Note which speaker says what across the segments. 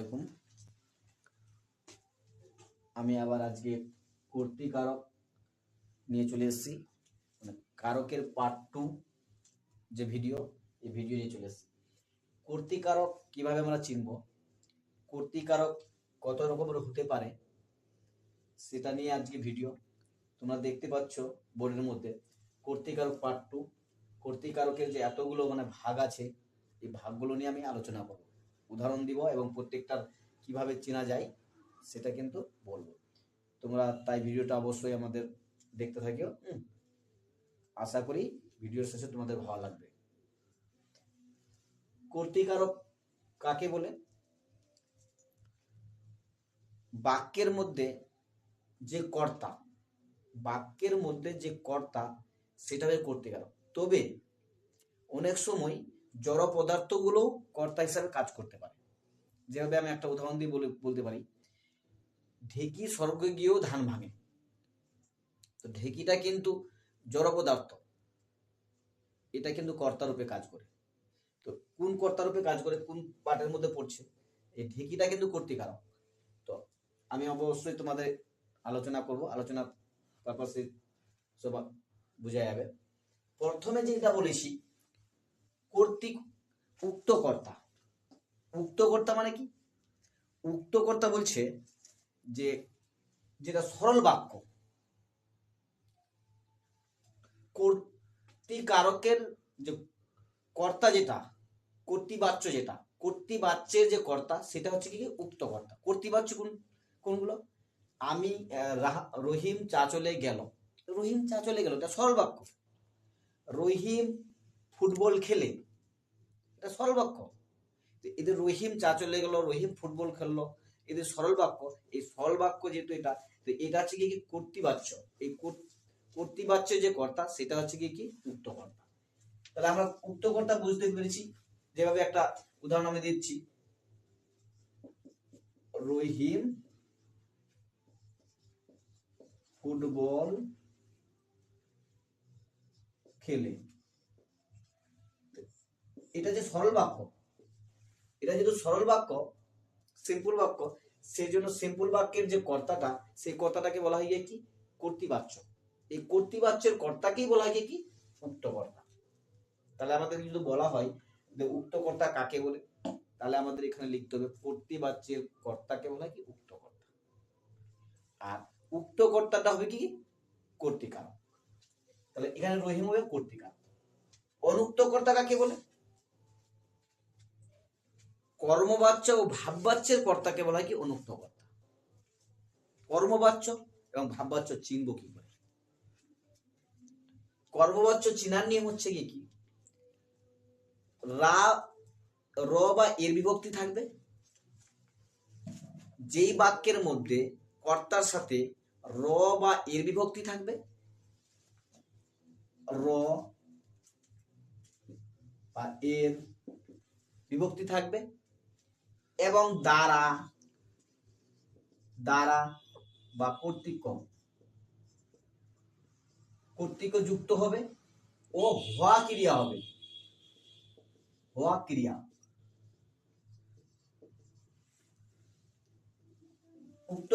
Speaker 1: আলাইকুম। আমি আবার আজকে কর্তৃকারক নিয়ে চলে এসেছি। মানে কারকের পার্ট টু যে ভিডিও এই ভিডিও নিয়ে চলে এসেছি। কর্তৃকারক কীভাবে আমরা চিনব? কর্তৃকারক কত রকমের হতে পারে, সেটা নিয়ে আজকে ভিডিও তোমরা দেখতে পাচ্ছ বোর্ডের মধ্যে কর্তৃকারক পার্ট টু কর্তৃকারকের যে এতগুলো মানে ভাগ আছে, এই ভাগগুলো নিয়ে আমি আলোচনা করব। উদাহরণ দিব এবং প্রত্যেকটার কীভাবে চেনা যায়, সেটা কিন্তু বলব। তোমরা তাই ভিডিওটা অবশ্যই আমাদের দেখতে থাকিও। আশা করি ভিডিওর শেষে তোমাদের ভালো লাগবে। কর্তৃকারক কাকে বলে? বাক্যের মধ্যে যে কর্তা, বাক্যের মধ্যে যে কর্তা, সেটা হচ্ছে কর্তৃকারক। তবে অনেক সময় জড় পদার্থগুলো কর্তা হিসাবে কাজ করতে পারে। যেভাবে আমি একটা উদাহরণ দিয়ে বলে, বলতে পারি। ঢেকি স্বর্গে গিয়েও ধান ভাঙে। তো ঢেকিটা কিন্তু জড় পদার্থ। এটা কিন্তু কর্তারূপে কাজ করে। তো কোন কর্তারূপে কাজ করে, কোন পার্টের মধ্যে পড়ছে? এই ঢেকিটা কিন্তু কর্তিকারক। তো আমি অবশ্যই তোমাদের আলোচনা করব। আলোচনা পারপাসে সব বোঝা যাবে। প্রথমে যেটা বলেছি কর্তৃক উক্ত কর্তা উক্ত কর্তা মানে কি? উক্ত কর্তা বলছে যে, যেটা সরল বাক্য। কর্তৃকারকের যে কর্তা যেটা, কর্তৃবাচ্য যেটা, কর্তৃবাচ্যের যে কর্তা, সেটা হচ্ছে কি উক্ত কর্তা কর্তৃবাচ্য কোন, কোনগুলো? আমি রহিম চাচলে গেল। রহিম চাচলে গেল, এটা সরল বাক্য। রহিম ফুটবল খেলে। এটা সরল বাক্য। এদের রহিম চা চলে গেল, রহিম ফুটবল খেললো এদের সরল বাক্য, এই সরল বাক্য যেহেতু এটা, তো এটা হচ্ছে কি কর্তৃবাচ্য? এই কর- কর্তৃবাচ্য যে কর্তা, সেটা হচ্ছে কি কি? উক্ত কর্তা তাহলে আমরা উক্ত কর্তা বুঝতে পেরেছি, যেভাবে একটা উদাহরণ আমি দিচ্ছি। রহিম ফুটবল খেলে। এটা যে সরল বাক্য, এটা যেহেতু সরল বাক্য সিম্পল বাক্য সেই জন্য সিম্পল বাক্যের যে কর্তাটা, সেই কর্তাটাকে বলা হয় কি? কর্তৃবাচ্য। এই কর্তৃবাচ্যের কর্তাকেই বলা হয় কি? উক্ত কর্তা তাহলে আমাদের যদি বলা হয় যে উক্ত কর্তা কাকে বলে? তাহলে আমাদের এখানে লিখতে হবে কর্তৃবাচ্যের কর্তাকে বলা হয় কি? উক্ত কর্তা আর উক্ত কর্তাটা হবে কি? কর্তৃকারক তাহলে এখানে রহিম হবে অনুক্ত কর্তা কাকে বলে? কর্মবাচ্য ও ভাববাচ্যের কর্তাকে বলা হয় কি? অনুক্ত কর্তা কর্মবাচ্য এবং ভাববাচ্য চিনব কি করে? কর্মবাচ্য চিনার নিয়ম হচ্ছে কি কি? রা, র বা এর বিভক্তি থাকবে। যেই বাক্যের মধ্যে কর্তার সাথে র বা এর বিভক্তি থাকবে, র বা এর বিভক্তি থাকবে। এবং দ্বারা দ্বারা বা কর্তৃক কর্তৃক যুক্ত হবে ও হওয়া ক্রিয়া হবে। হওয়া ক্রিয়া। উক্ত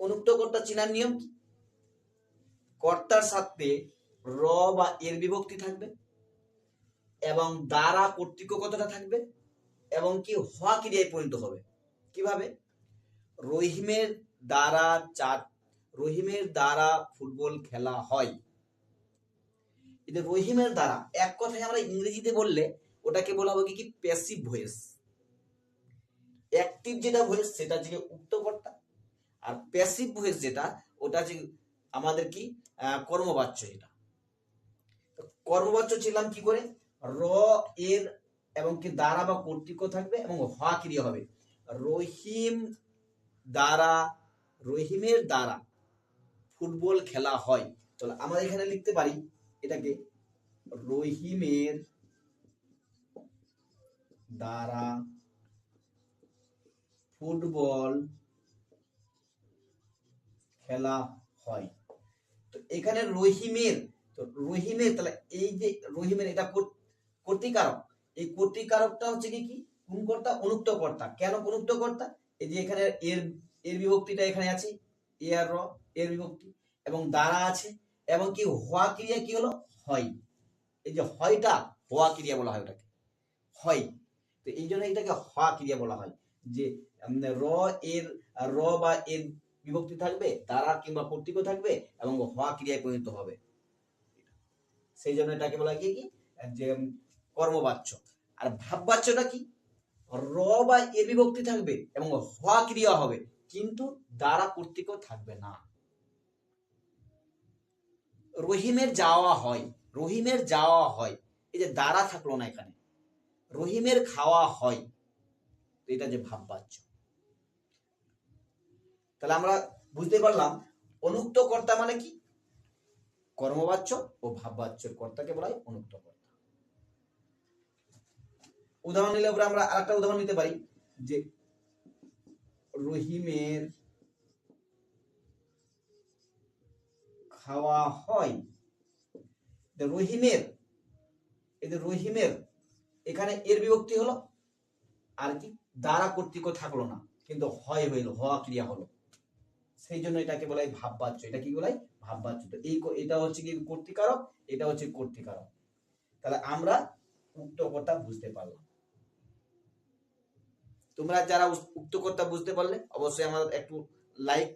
Speaker 1: অনুক্ত কর্তা চিনার নিয়ম? কর্তার সাথে র বা এর বিভক্তি থাকবে এবং দ্বারা কর্তৃক কতটা থাকবে? এবং কি হওয়া ক্রিয়ায় পরিণত হবে। কীভাবে? রহিমের দ্বারা চার, রহিমের দ্বারা ফুটবল খেলা হয়। এটা রহিমের দ্বারা, এক কথায় আমরা ইংরেজিতে বললে ওটাকে বলা হবে কি প্যাসিভ ভয়েস অ্যাক্টিভ যেটা ভয়েস সেটা যে উক্ত কর্তা আর প্যাসিভ ভয়েস যেটা, ওটা যে আমাদের কি কর্মবাচ্য তো কর্মবাচ্য ছিলাম কি করে? র এর এবং কি দ্বারা বা কর্তৃক থাকবে এবং হওয়া ক্রিয়া হবে। রহিম দ্বারা, রহিমের দ্বারা ফুটবল খেলা হয়। চলো আমরা এখানে লিখতে পারি এটাকে রহিমের দ্বারা ফুটবল খেলা হয়। তো এখানে রহিমের, তো রহিমের তাহলে এই যে রহিমের এটা কর- কর্তৃকারক এই কর্তৃকারকটা হচ্ছে কি কি? কর্তা অনুক্ত কর্তা কেন অনুক্ত কর্তা এই যে এখানে এর এর বিভক্তিটা এখানে আছে, এ আর র, এর বিভক্তি। এবং দ্বারা আছে, এবং কি, হওয়া ক্রিয়া কি হলো? হয়। এই যে হয়টা, হওয়া ক্রিয়া বলা হয় ওটাকে। হয়। তো এই জন্য এটাকে হওয়া ক্রিয়া বলা হয়। যে র, এর, র বা এর বিভক্তি থাকবে, দ্বারা কিংবা কর্তৃক থাকবে, এবং হওয়া ক্রিয়ায় পরিণত হবে। সেই জন্য এটাকে বলা কি যে কর্মবাচ্য। আর ভাববাচ্যটা কি? র বা এর বিভক্তি থাকবে এবং হওয়া ক্রিয়া হবে, কিন্তু দ্বারা কর্তৃক থাকবে না। রহিমের যাওয়া হয়, রহিমের যাওয়া হয়। এই যে দ্বারা থাকল না এখানে, রহিমের খাওয়া হয় এটা যে ভাববাচ্য। তাহলে আমরা বুঝতে পারলাম, অনুক্ত কর্তা মানে কি? কর্মবাচ্য ও ভাববাচ্যের কর্তাকে বলা হয় অনুক্ত কর্তা। উদাহরণ নিলে পরে আমরা আরেকটা উদাহরণ নিতে পারি, যে রহিমের খাওয়া হয়। রহিমের, এই যে রহিমের, এখানে এর বিভক্তি হলো, আর কি, দ্বারা কর্তৃক থাকল না, কিন্তু হয় হইল, হওয়া ক্রিয়া হলো। সেই জন্য এটাকে বলা হয় ভাববাচ্য, এটা কি বলা? হয় ভাববাচ্য। তো এই এটা হচ্ছে কি কর্তিকারক, এটা হচ্ছে কর্তিকারক। তাহলে আমরা উক্ত কথা বুঝতে পারলাম। তোমরা যারা উক্ত কথা বুঝতে পারলে অবশ্যই আমাদের একটু লাইক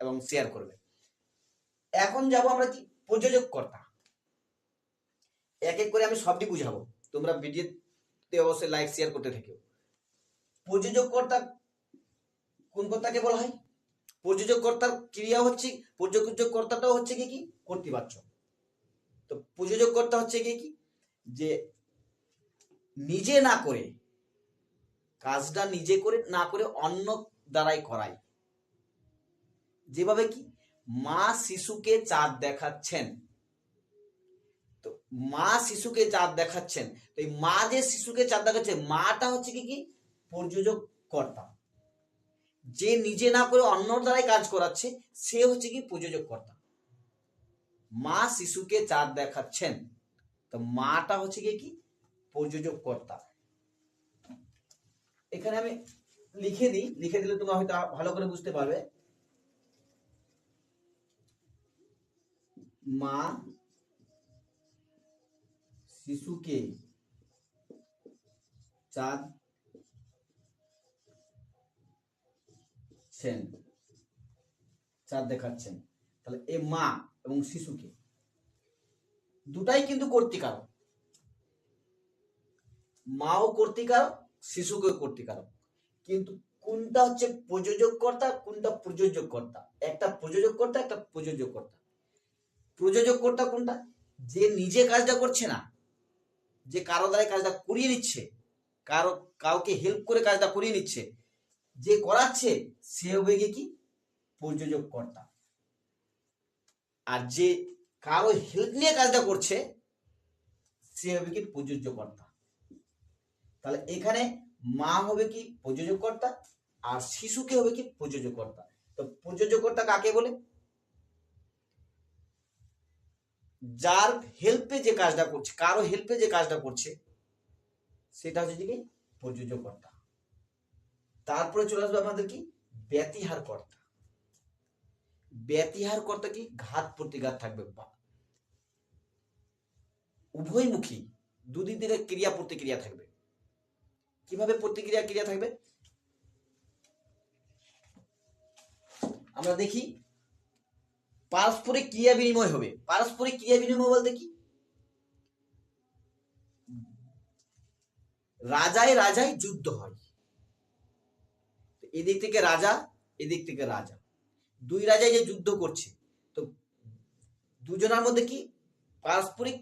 Speaker 1: এবং শেয়ার করবে। এখন যাব আমরা কি? প্রযোজক কর্তা এক এক করে আমি সবটি বুঝাবো। তোমরা ভিডিওতে অবশ্যই লাইক শেয়ার করতে থেকেও প্রযোজক কর্তা কোন কর্তাকে বলা হয়? প্রযোজক কর্তার ক্রিয়া হচ্ছে প্রযোজক কর্তাটাও হচ্ছে কি কি? কর্তৃবাচ্য তো প্রযোজক কর্তা হচ্ছে কি কি? যে নিজে না করে কাজটা নিজে করে না করে অন্য দ্বারাই করায় যেভাবে কি? মা শিশুকে চাঁদ দেখাচ্ছেন। তো মা শিশুকে চাঁদ দেখাচ্ছেন। তো এই মা যে শিশুকে চাঁদ দেখাচ্ছে, মাটা হচ্ছে কি কি? প্রযোজক কর্তা যে নিজে না করে অন্যর দ্বারাই কাজ করাচ্ছে, সে হচ্ছে কি? প্রযোজক কর্তা মা শিশুকে চাঁদ দেখাচ্ছেন। তো মাটা হচ্ছে কি কি? প্রযোজক কর্তা এখানে আমি লিখে দিই, লিখে দিলে তোমরা হয়তো ভালো করে বুঝতে পারবে। মা শিশুকে চাঁদ ছেন, চাঁদ দেখাচ্ছেন। তাহলে এ মা এবং শিশুকে। দুটাই কিন্তু কর্তিকারক মাও কর্তিকারক শিশুকেও কর্তিকারক। কিন্তু কোনটা হচ্ছে প্রযোজক কর্তা কোনটা প্রযোজক কর্তা একটা প্রযোজক কর্তা একটা প্রযোজক কর্তা প্রযোজক কর্তা কোনটা? যে নিজে কাজটা করছে না, যে কারও দ্বারা কাজটা করিয়ে নিচ্ছে, কারও, কাউকে হেল্প করে কাজটা করিয়ে নিচ্ছে, যে করাচ্ছে, সে হবে গিয়ে কি? প্রযোজক কর্তা আর যে কারও হেল্প নিয়ে কাজটা করছে, সে হবে কি প্রযোজ্য কর্তা তাহলে এখানে মা হবে কি প্রযোজক কর্তা আর শিশুকে হবে কি প্রযোজক কর্তা তো প্রযোজক কর্তা কাকে বলে? যার হেল্পে যে কাজটা করছে, কারও হেল্পে যে কাজটা করছে, সেটা হচ্ছে কি প্রযোজক কর্তা তারপরে চলে আসবে আমাদের কি? ব্যতিহার কর্তা ব্যতিহার কর্তা কি? ঘাত প্রতিঘাত থাকবে বা। উভয়মুখী, দুদিক থেকে ক্রিয়া প্রতিক্রিয়া থাকবে। কীভাবে প্রতিক্রিয়া ক্রিয়া থাকবে? আমরা দেখি, পারস্পরিক ক্রিয়া বিনিময় হবে। পারস্পরিক ক্রিয়া বিনিময় বলতে কি? রাজায় রাজায় যুদ্ধ হয়। এদিক থেকে রাজা, এদিক থেকে রাজা। দুই রাজায় যে যুদ্ধ করছে, তো দুজনের মধ্যে কি পারস্পরিক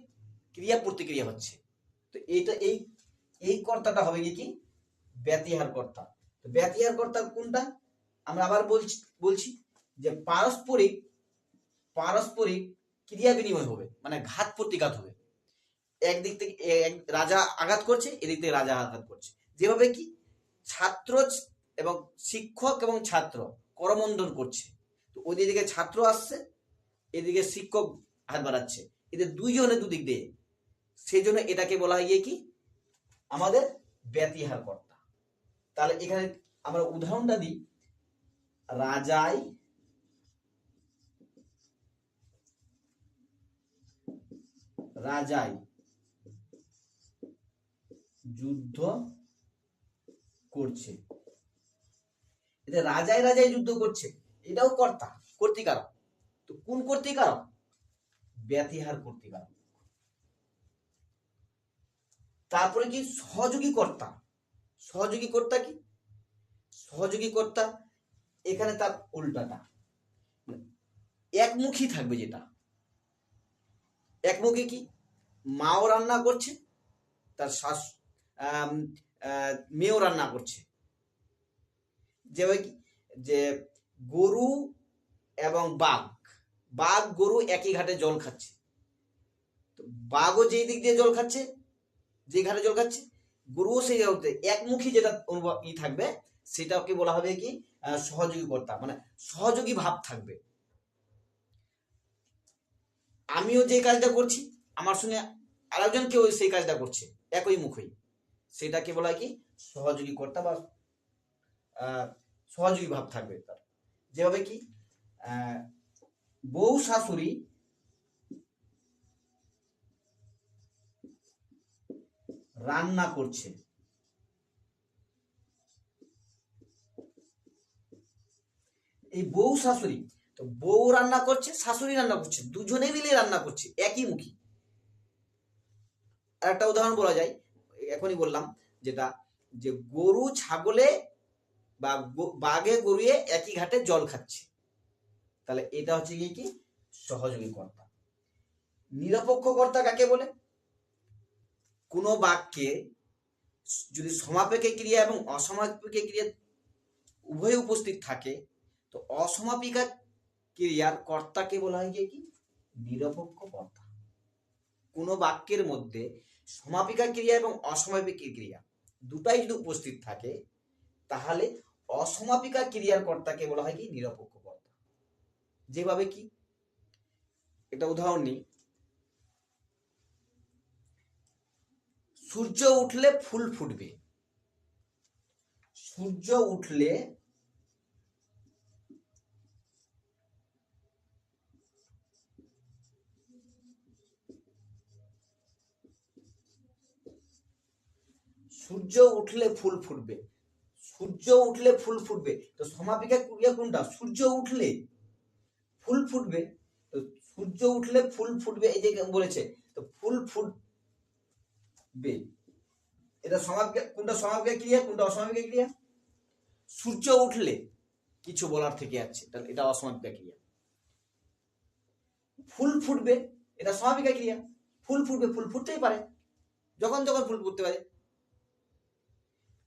Speaker 1: ক্রিয়া প্রতিক্রিয়া হচ্ছে? তো এইটা, এই এই কর্তাটা হবে কি? ব্যতিহার কর্তা। তো ব্যতিহার কর্তা কোনটা? আমরা আবার বলছি বলছি যে পারস্পরিক পারস্পরিক ক্রিয়া বিনিময় হবে মানে ঘাত প্রতিঘাত হবে। একদিক থেকে এক রাজা আঘাত করছে, এদিক থেকে রাজা আঘাত করছে। যেভাবে কি? ছাত্র এবং শিক্ষক এবং ছাত্র করমণ্ডল করছে। তো ওইদিকে ছাত্র আসছে, এদিকে শিক্ষক হাত বাড়াচ্ছে। এদের দুইজনে দুদিক দিয়ে। সেই জন্য এটাকে বলা হয় কি? আমাদের ব্যতিহার কর্তা তাহলে এখানে আমরা উদাহরণটা দিই। রাজাই রাজাই যুদ্ধ করছে। এটা রাজাই রাজাই যুদ্ধ করছে। এটাও কর্তা, কর্তিকারক। তো কোন কর্তিকারক? ব্যতিহার কর্তিকারক। তারপরে কি সহযোগী কর্তা? সহযোগী কর্তা কি? সহযোগী কর্তা এখানে তার উল্টাটা। একমুখী থাকবে যেটা। একমুখী কি? মাও রান্না করছে তার আহ, মেয়েও রান্না করছে। যেভাবে কি? যে গরু এবং বাঘ বাঘ গরু একই ঘাটে জল খাচ্ছে। বাঘও যেই দিক দিয়ে জল খাচ্ছে যে ঘাটে জল খাচ্ছে, গরুও সেই জায়গাতে একমুখী যেটা অনুভব ই থাকবে, সেটাকে বলা হবে কি সহযোগী কর্তা মানে সহযোগী ভাব থাকবে। আমিও যে কাজটা করছি, আমার সঙ্গে আরেকজন কেউ সেই কাজটা করছে, একই মুখই। সেটাকে বলা হয় কি সহযোগী কর্তা বা সহযোগী ভাব থাকবে তার। যেভাবে কি বউ শাশুড়ি রান্না করছে। এই বউ শাশুড়ি, তো বউ রান্না করছে, শাশুড়ি রান্না করছে, দুজনে মিলে রান্না করছে, একই মুখী। আর একটা উদাহরণ বলা যায়, এখনই বললাম, যেটা যে গরু ছাগলে বা বাঘে গরুয়ে একই ঘাটে জল খাচ্ছে। তাহলে এটা হচ্ছে কি? সহযোগী কর্তা। নিরপেক্ষ কর্তা কাকে বলে? কোনো বাক্যে যদি সমাপেক্ষে ক্রিয়া এবং অসমাপেক্ষে ক্রিয়া উভয় উপস্থিত থাকে, তো অসমাপিকা ক্রিয়ার কর্তাকে বলা হয় কি? নিরপেক্ষ কর্তা। কোনো বাক্যের মধ্যে সমাপিকা ক্রিয়া এবং অসমাপিকা ক্রিয়া দুটাই যদি উপস্থিত থাকে, তাহলে অসমাপিকা ক্রিয়ার কর্তাকে বলা হয় কি? নিরপেক্ষ কর্তা। যেভাবে কি? এটা উদাহরণ নিই। সূর্য উঠলে ফুল ফুটবে। সূর্য উঠলে সূর্য উঠলে ফুল ফুটবে। সূর্য উঠলে ফুল ফুটবে। তো সমাপিকা ক্রিয়া কোনটা? সূর্য উঠলে ফুল ফুটবে। তো সূর্য উঠলে ফুল ফুটবে, এই যে বলেছে, তো ফুল ফুটবে এটা সমাপিকা কোনটা সমাপিকা ক্রিয়া, কোনটা অসমাপিকা ক্রিয়া? সূর্য উঠলে কিছু বলার থেকে যাচ্ছে তাহলে এটা অসমাপিকা ক্রিয়া। ফুল ফুটবে, এটা সমাপিকা ক্রিয়া। ফুল ফুটবে, ফুল ফুটতেই পারে। যখন যখন ফুল ফুটতে পারে।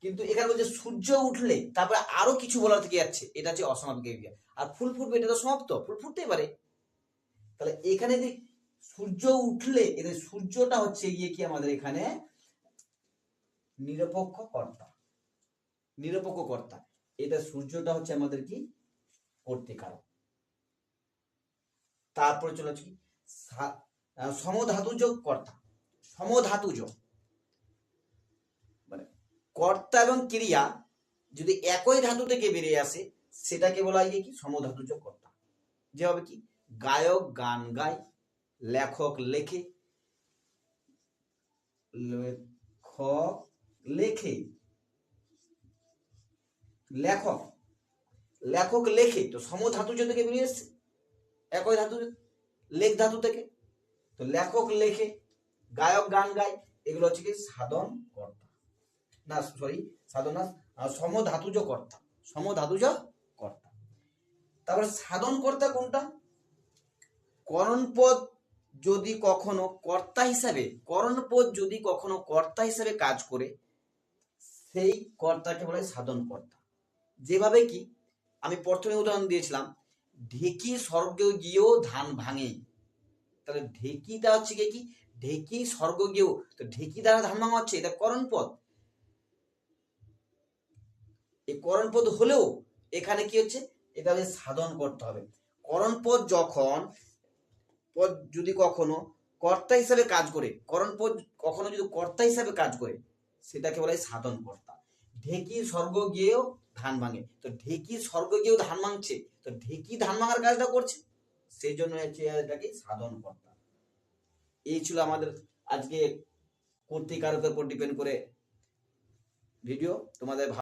Speaker 1: কিন্তু এখানে বলছে সূর্য উঠলে তারপরে আরও কিছু বলার থেকে যাচ্ছে এটা হচ্ছে অসমাপিক ক্রিয়া। আর ফুল ফুটবে, এটা তো সমাপ্ত, ফুল ফুটতেই পারে। তাহলে এখানে যে সূর্য উঠলে, এদের সূর্যটা হচ্ছে গিয়ে কি আমাদের এখানে? নিরপেক্ষ কর্তা নিরপেক্ষ কর্তা এটা সূর্যটা হচ্ছে আমাদের কি? কর্তিকারক। তারপরে চলে কি? সমধাতুজ কর্তা সমধাতুজ। মানে কর্তা এবং ক্রিয়া যদি একই ধাতু থেকে বেরিয়ে আসে, সেটাকে বলা হয় কি? সমধাতুজ কর্তা যেভাবে কি? গায়ক, গান গায় লেখক লেখে। লেখক লেখে। লেখক লেখক লেখে। তো সমধাতুজ থেকে বেরিয়ে এসছে। একই ধাতু লেখ ধাতু থেকে। তো লেখক লেখে গায়ক গান গায়। এগুলো হচ্ছে কি সাধন কর্তা। না সরি সাধন না আহ, সমধাতুজ কর্তা। সমধাতুজ কর্তা। তারপরে সাধন কর্তা কোনটা? করণপদ যদি কখনো কর্তা হিসাবে, করণপদ যদি কখনো কর্তা হিসাবে কাজ করে, সেই কর্তাকে বলে সাধন কর্তা। যেভাবে কি, আমি প্রথমে উদাহরণ দিয়েছিলাম, ঢেকি স্বর্গ গিয়েও ধান ভাঙে তাহলে ঢেকিটা হচ্ছে গিয়ে কি, ঢেকি স্বর্গ গিয়েও, তো ঢেকি দ্বারা ধান ভাঙা হচ্ছে, এটা করণপদ। এই করণপদ হলেও এখানে কি হচ্ছে, এটা সাধন করতে হবে। করণপদ যখন পদ যদি কখনো কর্তা হিসাবে কাজ করে করণপদ কখনো যদি কর্তা হিসাবে কাজ করে, সেটাকে বলা হয় সাধন কর্তা। ঢেকির স্বর্গ গিয়েও ধান ভাঙে। তো ঢেকির স্বর্গ গিয়েও ধান ভাঙছে। তো ঢেকি ধান ভাঙার কাজটা করছে। সেই জন্য এটাকে সাধন কর্তা। এই ছিল আমাদের আজকে কর্তিকারকের উপর ডিপেন্ড করে ভিডিও তোমাদের